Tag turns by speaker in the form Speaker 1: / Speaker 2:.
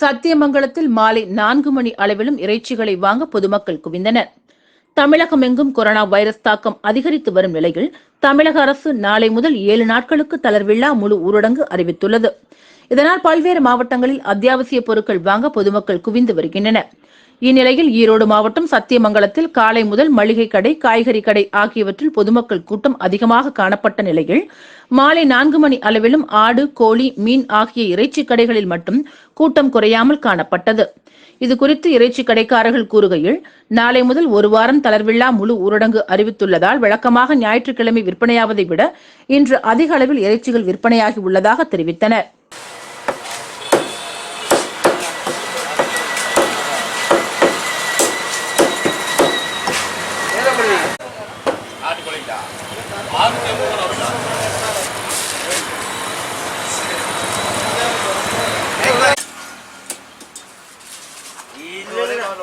Speaker 1: சத்தியமங்கலத்தில் மாலை நான்கு மணி அளவிலும் இறைச்சிகளை வாங்க பொதுமக்கள் குவிந்தனர். தமிழகம் எங்கும் கொரோனா வைரஸ் தாக்கம் அதிகரித்து வரும் நிலையில் தமிழக அரசு நாளை முதல் ஏழு நாட்களுக்கு தளர்வில்லா முழு ஊரடங்கு அறிவித்துள்ளது. இதனால் பல்வேறு மாவட்டங்களில் அத்தியாவசிய பொருட்கள் வாங்க பொதுமக்கள் குவிந்து வருகின்றனர். இந்நிலையில் ஈரோடு மாவட்டம் சத்தியமங்கலத்தில் காலை முதல் மளிகை கடை காய்கறி கடை ஆகியவற்றில் பொதுமக்கள் கூட்டம் அதிகமாக காணப்பட்ட நிலையில் மாலை நான்கு மணி அளவிலும் ஆடு கோழி மீன் ஆகிய இறைச்சி கடைகளில் மட்டும் கூட்டம் குறையாமல் காணப்பட்டது. இதுகுறித்து இறைச்சி கடைக்காரர்கள் கூறுகையில் நாளை முதல் ஒரு வாரம் தளர்வில்லா முழு ஊரடங்கு அறிவித்துள்ளதால் வழக்கமாக ஞாயிற்றுக்கிழமை விற்பனையாவதை விட இன்று அதிக அளவில் இறைச்சிகள் விற்பனையாகி உள்ளதாக தெரிவித்தனர்.